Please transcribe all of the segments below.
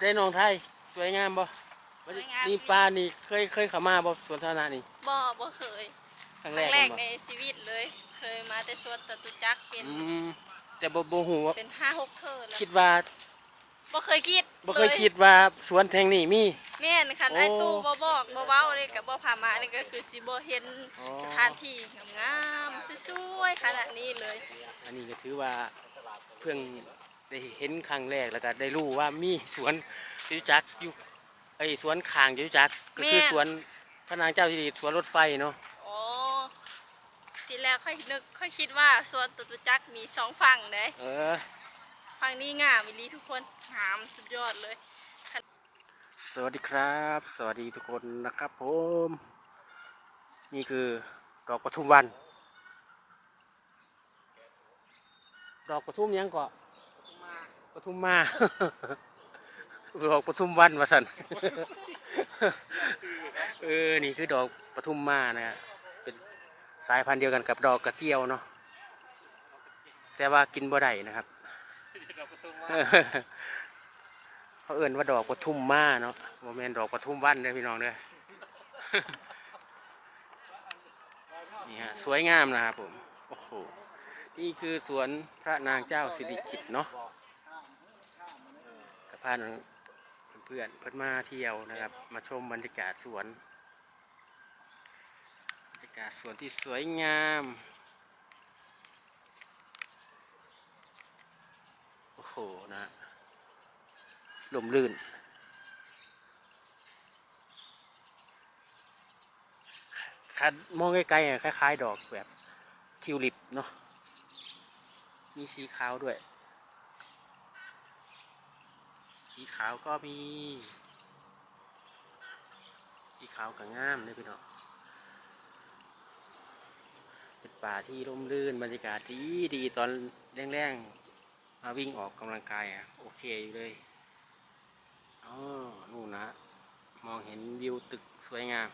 ได้น้องไทยสวยงามบ่สวยงาม นี่ป้านี่เคยเคยเข้ามาบ่สวนสาธารณะนี่บ่บ่เคยครั้งคแรรั้กงแรกบ่ในชีวิตเลย เคยมาแต่สวนจตุจักรเป็นอืมแต่บ่บ่ฮู้ว่าเป็นห้าหกเทอแล้วคิดว่าบ่เคยคิดบ่เคยลคิดว่าสวนแห่งนี้มี แม่นคันโอ้ไอ้ตู้บ่บอกบ่เว้าเลยก็บ่พามานี่ก็คือสิบ่เห็นอ๋อ สถานที่งามๆสวยๆขนาดนี้เลย อันนี้ก็ถือว่าเพิ่ง ได้เห็นครั้งแรกแล้วก็ได้รู้ว่ามีสวนจตุจักรอยู่ไอ้ยสวนข้างจตุจักรก็คือแม่ สวนพระนางเจ้าสิริสวนรถไฟเนาะอ๋อทีแรกค่อยนึกค่อยคิดว่าสวนจตุจักรมีสองฝั่งเด้เออ ฝั่งนี้งามอีหลีทุกคนงามสุดยอดเลย สวัสดีครับ สวัสดีทุกคนนะครับผม นี่คือดอกปทุมวัน ดอกปทุมยังเกาะป ทุมมาดอกปทุมวันวะสันเออ นี่คือดอกปทุมมานะฮะเป็นสายพันธุ์เดียวกันกับดอกกระเจียวเนาะ แต่ว่ากินบ่ได้นะครับเขาเอื่นว่าดอกปทุมมาเนาะโมเมนดอกปทุมวันเด้อพี่น้องเด้อนี่ฮะสวยงามนะครับผม โอ้โห นี่คือสวนพระนางเจ้าสิริกิติ์เนาะ พาเพื่อนๆเพื่อนมาเที่ยวนะครับ มาชมบรรยากาศสวนบรรยากาศสวนที่สวยงามโอ้โหนะลมลื่น คันมองไกลๆคล้าย ๆ ดอกแบบทิวลิปเนาะมีสีขาวด้วย สี ขาวก็มีสีขาวก็งามเลยพี่น้องเป็นป่าที่ร่มรื่นบรรยากาศดีดีตอนแรงๆมาวิ่งออกกำลังกายอะโอเคอยู่เลยอ๋อนู่นนะมองเห็นวิวตึกสวยงาม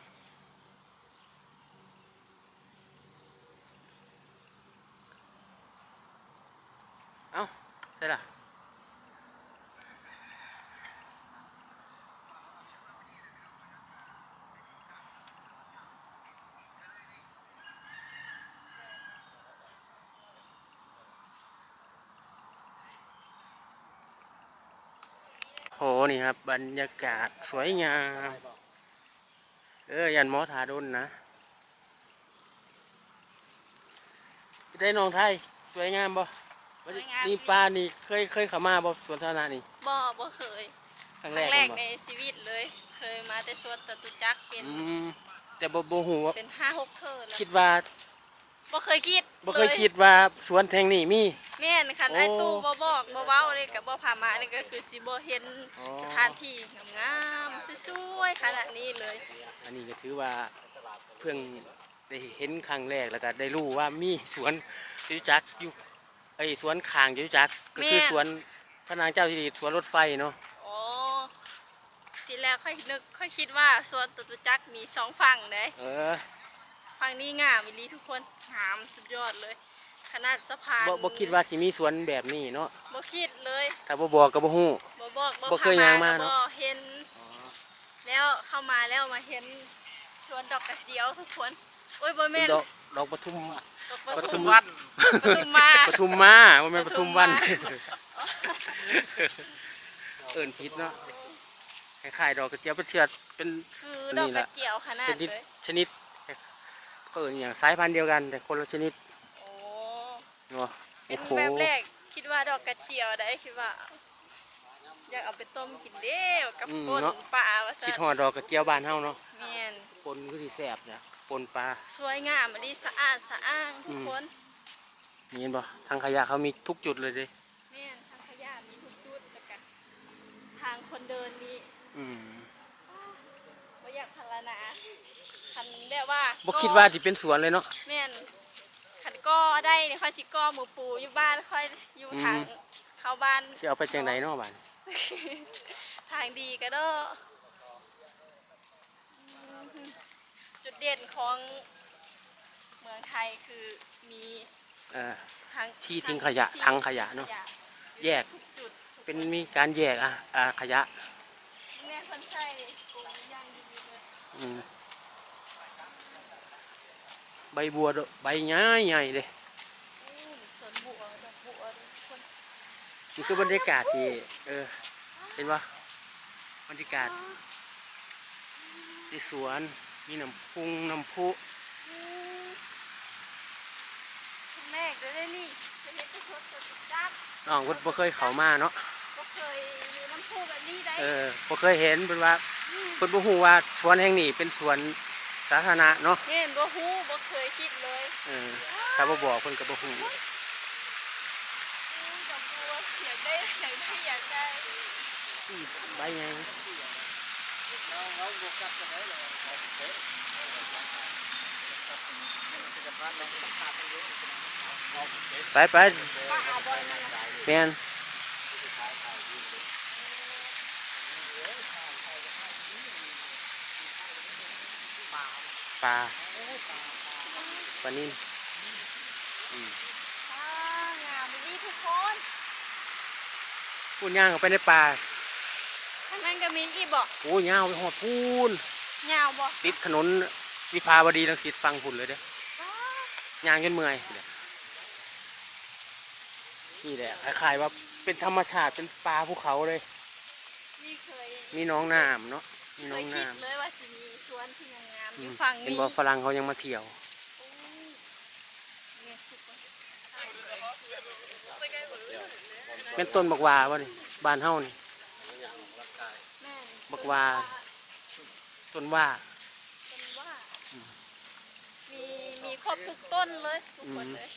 เอ้าใช่ล่ะ โหนี่ครับ บรรยากาศสวยงาม เออ ยันหมอทาดนนะได้น้องไทย สวยงามบ่สวยงาม นี่ป้านี่เคยเคยเข้ามาบ่สวนสาธารณะนี่บ่บ่เคยครั้งคแรรั้กงแรกบ่ในชีวิตเลย เคยมาแต่สวนจตุจักรเป็นอืมแต่บ่บ่ฮู้ว่าเป็นห้าหกเทอแล้วคิดว่าบ่เคยคิด บ่เคยลคิดว่าสวนแห่งนี้มี แม่นคันโอ้ไอ้ตู้บ่บอกบ่เว้าเลยก็บ่พามานี่ก็คือสิบ่เห็นอ๋อ สถานที่งามๆสวยๆขนาดนี้เลยอันนี้ก็ถือว่าเพิ่งได้เห็นครั้งแรกแล้วก็ได้รู้ว่ามีสวนจตุจักรอยู่ไอ้สวนข้างจตุจักรก็คือแม่นสวนพระนางเจ้าสิริสวนรถไฟเนาะอ๋อทีแรกค่อยนึกค่อยคิดว่าสวนจตุจักรมีสองฝั่งเด้ เออ ฝั่งนี้งามอีหลีทุกคนงามสุดยอดเลย ขนาดสะพานบ่บ่คิดว่าสิมีสวนแบบนี้เนาะบ่คิดเลยถ้าบ่บอกก็บ่ฮู้ บ่บอกบ่เคยย่างมาเนอะบ่เห็น แล้วเข้ามาแล้วมาเห็นสวนดอกกระเจียวทุกคนโอ้ยบ่แม่นดอกดอกปทุมดอกปทุมวันปทุมมาปทุมมาบ่แม่นปทุมวันปทุมเอิ้นผิดเนาะคล้ายๆดอกกระเจียวเป็นเชือดเป็นคือดอกกระเจียวขนาชดนิดเลยชนิดก็ เอิ้นอย่างสายพันธุ์เดียวกัน แต่คนละชนิดโอ้เนาะเห็โอ้นโหแบบแรกคิดว่าดอกกระเจียวได้คิดว่า อยากเอาไปต้มกินเด้วกับป่นปลาว่าซั่คิดนฮอดดอกกระเจียวบ้านเฮาเนาะแม่นปนคือสิแซ่บเนี่ยปนปลา สวยงามอันนี้สะอาดสะอ้างทุกคนนี่เห็นบ่ทางขยะเขามีทุกจุดเลยเด้แม่นทางขยะมีทุกจุดแล้วกันทางคนเดินมีอืม บ่อยากพารณา คันแบบว่าบ่คิดว่าสิเป็นสวนเลยเนาะแม่นคันก็ได้นี่ค่อยสิก่อหมูปูอยู่บ้านค่อยอยู่ทางอืมเข้าบ้านสิเอาไปจังไดเนาะบ้านทางดีก็เด้ออืมจุดเด่นของเมืองไทยคือมีเออทางที่ทิ้งขยะถังขยะเนอะแยกทุกจุดเป็นมีการแยกอะอ่าขยะคนใส่กงย่างดีๆเลยอืม ใบบัวดอกใบใหญ่ใหญ่เลยโอ้สวนบัวดอกบัวทุกคนนี่คือบรรยากาศที่เออเห็นปะบรรยากาศที่สวนมีน้ำพุงน้ำพุอืมครั้งแรกเลยได้นี่จะเห็นที่ชดตัวติดจ้าน้องก็บ่เคยเข้ามาเนาะก็เคยมีน้ำพุแบบนี้ได้เออบ่เคยเห็นเป็นว่าเพิ่นบ่ฮู้ว่าสวนแห่งนี้เป็นสวน สาธารณะเนาะเห็นบ่ฮู้บ่เคยคิดเลยเออถ้าบ่บอกเพิ่นก็บ่ฮู้อู้ดอกบัวอยากได้อยากได้อยากได้ใบใหญ่ไปไปป้าเอาบอลนั่นน่ะแม่นาปลานิ่มอืมป้างามดีทุกคนพูนย่างออกไปในป่าข้างนั้นก็มีอีกบ่โอ้ยย่างไปหอดพูนยาวบ่ติดถนนวิภาวดีรังสิตฟังพุ่นเลยเด้อป้าย่างจนเมื่อยเด้อนี่แหละคล้ายๆว่าเป็นธรรมชาติเป็นป่าภูเขาเลยนี่เคยมีน้องน้ำเนาะมี เคน้อยงคิดน้ำเลยว่าสิมีสวนที่งามๆออืยู่มฝั่งเห็นนี้บอกฝรั่งเขายังมาเที่ยวโอ้ยเนี่ยทุกคนเป็นต้นบักหวาวะนี่บ้านเฮานี่แม่นบักว่าต้นว่าต้นว่ามีมีครบทุกต้นเลยทุกคนอืมเลย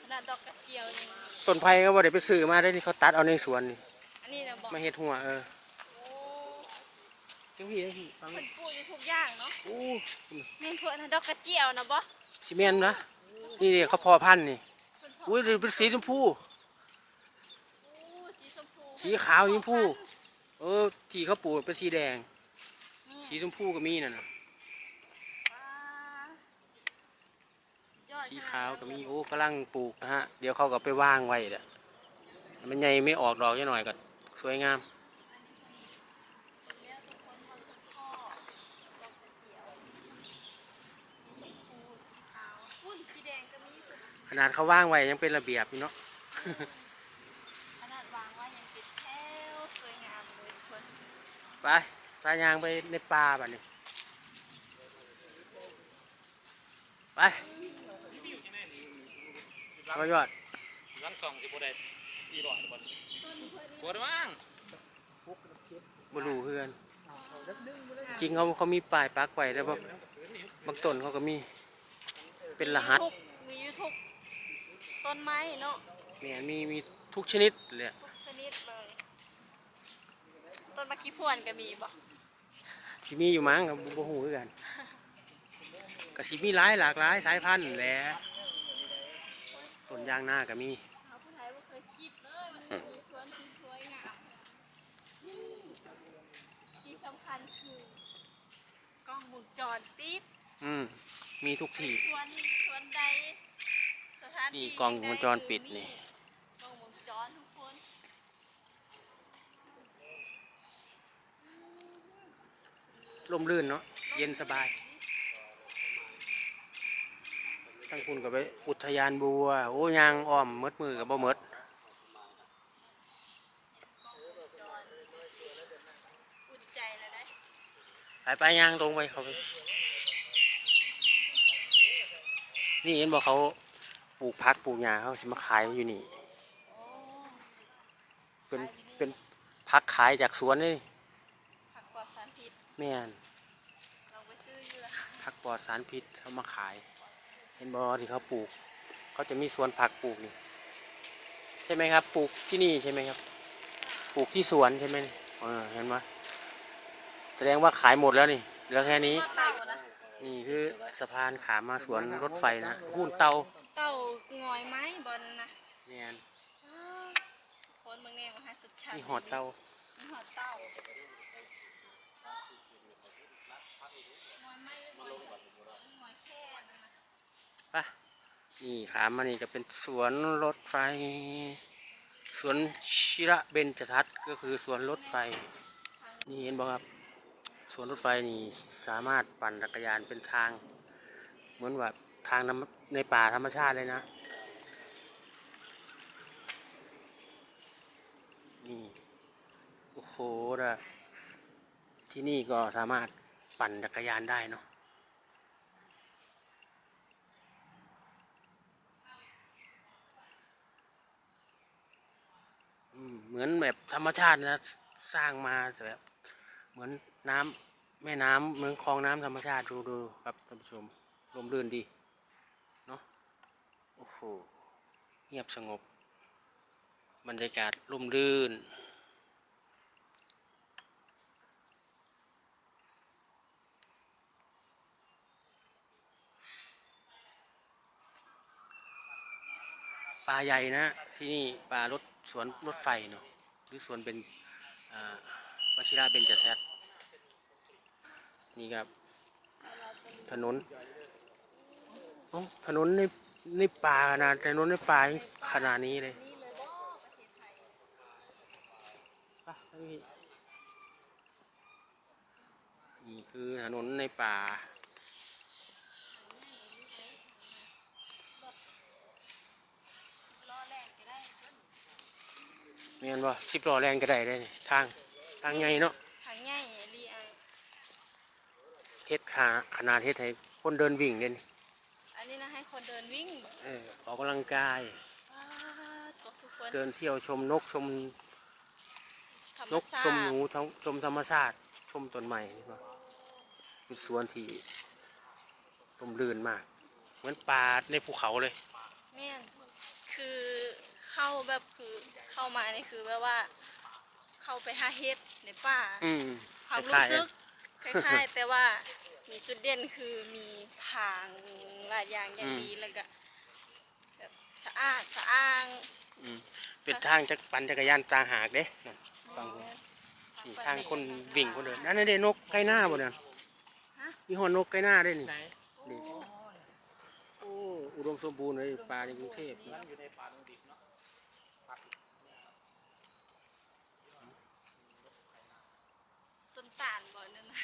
ขนาดดอกกระเจียวยังต้นไผ่ก็บ่ได้ไปซื้อมาได้นี่เขาตัดเอาในสวนนี่ อันนี้นะบอกมาเฮ็ดหัวเออโอ้จังพี่จังพี่ฟังมันปลูกอยู่ทุกอย่างเนาะโอ้แม่นพวกนั้นดอกกระเจียวนะบ่ซีเมนต์นะนี่เด็เขาพอพันธุ์นี่เพิ่นเพาะอุ้ยเป็นสีชมพูโอ้สีชมพูสีขาวสีชมพูเออที่เขาปลูกเป็นสีแดงนี่สีชมพูก็มีนั่นน่ะว้ายอดสีขาวก็มีโอ้กำลังปลูกนะฮะ เดี๋ยวเขาก็ไปว่างไว้เด้อมันใหญ่ไม่ออกดอกยังหน่อยก็ สวยงามแล้วทุกคนเขาจะพ่อดอกกระเจียวสีชมพูสีขาวพุ่นสีแดงก็มีขนาดเขาว่างไว้ยังเป็นระเบียบอยู่เนาะขนาดวางไว่ายังเป็นแถวสวยงามเลยทุกคน ไปตายางไปในป่าบัดนี้ไปเอายอดลังสองสิบ่ได้อีร้อยบ่ บ่ได้มั้งบรูเพื่อน จริงเขาเขามีป้ายปักไว้แล้วแบบบางต้นเขาก็มี เป็นรหัสทุกมีอยู่ทุกต้นไม้เนาะเนี่ยมีมีทุกชนิดเลยอะทุกชนิดเลย ต้นมะขี้พรวนก็มีบ่สิมีอยู่มั้งกับบ่ฮู้คือกันก็สิมีหลายหลากหลายสายพันธุ์แหละต้นยางนาก็มี ชาวผู้ไทยบ่เคยคิดเลยมันจะมีสวนที่สวยงามที่สำคัญคือกล้อง วงจรปิดอืมมีทุกที่สวนสวนใดสถานที่นี่กล้องวงจรปิดนี่ กล้องวงจรทุกคนร่มรื่นเนาะเย็นสบายทั้งคุณกับไปอุทยานบัว โอ้ยางอ้อมหมดมือกับบ่หมด อุ่นใจแล้วได้ ไปไปยางตรงไปเขาไป นี่เห็นบอกเขาปลูกพักปลูกหญ้าเขาสิมาขายอยู่นี่โอ้เป็นเป็นพักขายจากสวนนี่ผักปลอดสารพิษแม่นลองไปซื้ออยู่ละผักปลอดสารพิษเขามาขาย เห็นบอที่เขาปลูก เขาจะมีสวนผักปลูกนี่ ใช่ไหมครับ ปลูกที่นี่ใช่ไหมครับ ปลูกที่สวนใช่ไหมนี่เออเห็นไหม แสดงว่าขายหมดแล้วนี่เหลือแค่นี้ว่าเต่านะนี่คือสะพานขามาสวนรถไฟนะหุ้นเตาเต่างอยไหมบอลนะแม่นอ้าวคนเมืองแนวมาให้สุดชันนี่หอดเตามีหอดเต่างอยไหมหรืองอยสดงอยแค่นั่นนะปะนี่ขามานี่ก็เป็นสวนรถไฟ สวนชิระเบญจทัศน์ก็คือสวนรถไฟ นี่เห็นบ่ครับส วนรถไฟนี่สามารถปั่นจักรยานเป็นทาง เหมือนว่าทางในป่าธรรมชาติเลยนะ นี่ โอ้โหนะที่นี่ก็สามารถปั่นจักรยานได้เนาะเหมือนแบบธรรมชาตินะ สร้างมาแบบเหมือน น้ำแม่น้ำเหมือนคลองน้ำธรรมชาติดูดูครับท่านผู้ชมลมรื่นดีเนาะโอ้โหเงียบสงบ บรรยากาศร่มรื่นป่าใหญ่นะ ที่นี่ป่ารถสวนรถไฟเนาะหรือสวนเป็นวชิระเบญจแทศ นี่ครับ ถนนถนนในในป่าขนาดถนนในป่าขนาดนี้เลยนี่คือถนนในป่าล้อแรงก็ได้เมียนว่สิบล้อแรงก็ได้ได้ทางทางใหญ่เนาะ ทางใหญ่ลีไอ เฮ็ดขาขนาดเฮ็ดให้คนเดินวิ่งเด่นอันนี้นะให้คนเดินวิ่งบ่เออออกกำลังกาย ว้าตัวทุกคนเดินเที่ยวชมนกชมธรรมนกชาชมติหนูทั้งชมธรรมชาติ ชมต้นไม้นี่ว่าเป็นสวนที่ร่มรื่นมาก เหมือนป่าในภูเขาเลย แม่นคือเข้าแบบคือเข้ามานี่คือแบบว่า เข้าไปหาเฮ็ดในป่าอืมความคล้ารู้ยๆสึก คล้ายๆ แต่ว่ามีจุดเด่นคือมีผางหลายอย่างอย่างดีแล้วก็แบบสะอาดสะอ้างอืมเป็นทางจักปั่นจักรยานตางหากเด้นั่นฟังนี่ทางคนวิ่งคนเดินนั่นนะเด้นกใกล้หน้าบ่เนี่ยฮะมีหอนนกใกล้หน้าได้นี่ไหนนี่โอ้อุดมสมบูรณ์เลยป่าในกรุงเทพนั่นอยู่ในป่าดงดิบเนาะ ต้นตาลบ่นั่นนะ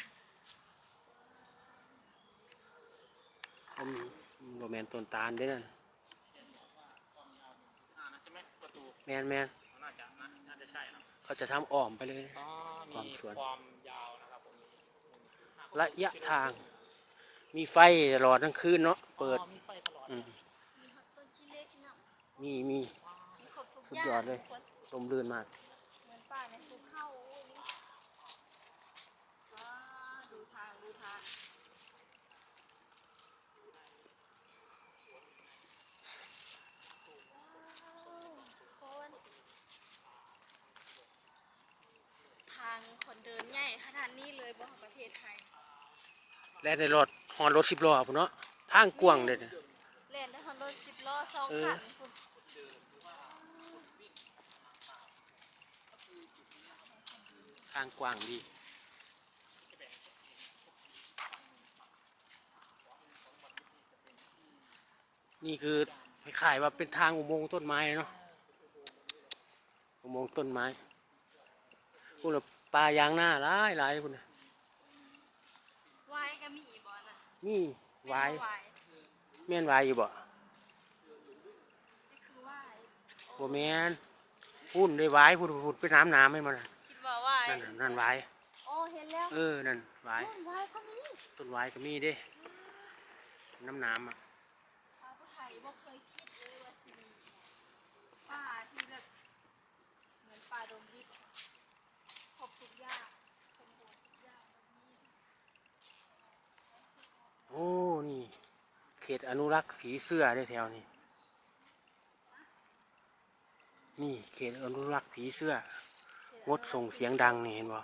อืม บ่แมนต้นตาลเด้นั่นอ่านะใช่ไหมประตูแมนแมนน่าจะนะน่าจะใช่นะเขาจะทำอ้อมไปเลยอ๋อความมีสวนความยาวนะครับผมระยะทาง มีไฟตลอดทั้งคืนเนาะเปิดอ๋อมีไฟตลอดอืมมีฮอตต้นขี้เล็กน่ะมีมีมีครบทุกสุดอย่างยอดเลยทุกคนลมรื่นมาก เหมือนป่าในภูเขาโอ้ยนี่ว้าดูทางดูทางว้าวคนทางคนเดินใหญ่ขนาดนี้เลยบ่ของประเทศไทยและในรถฮอนรถสิบล้อพุ่นเนาะทางกว้างเลยเนี่ยเล่นได้ฮอนรถสิบล้อสองเออคันคุณทางกว้างดีนี่คือคล้ายๆว่าเป็นทางอุโมงค์ต้นไม้เนาะอุโมงค์ต้นไม้พวกเรา ปลายางหน้าหลายหลายคุณน่ะวายก็มีบ่น่ะนี่วายวายแม่นวายอยู่บ่นี่คือวายบ่แม่นพุ่นได้วายพุ่นพุ่นไปน้ำน้ำให้มันน่ะคิดว่าวายนั่นน่ะนั่นวายโอ้เห็นแล้วเออนั่นวายต้นวายก็มีต้นวายก็มีเด้น้ำน้ำอะ ชาวผู้ไทยบ่เคยคิดเลยว่าสิมีป่าที่แบบเหมือนป่าดงดิบครบทุกอย่างสมบูรณ์ทุกอย่างแบบนี้ โอ้ นี่ เข ตอนุรักษ์ผีเสื้อได้แถวนี้ นี่เขตอนุรักษ์ผีเสื้องดส่งเสียงดังนี่เห็นบ่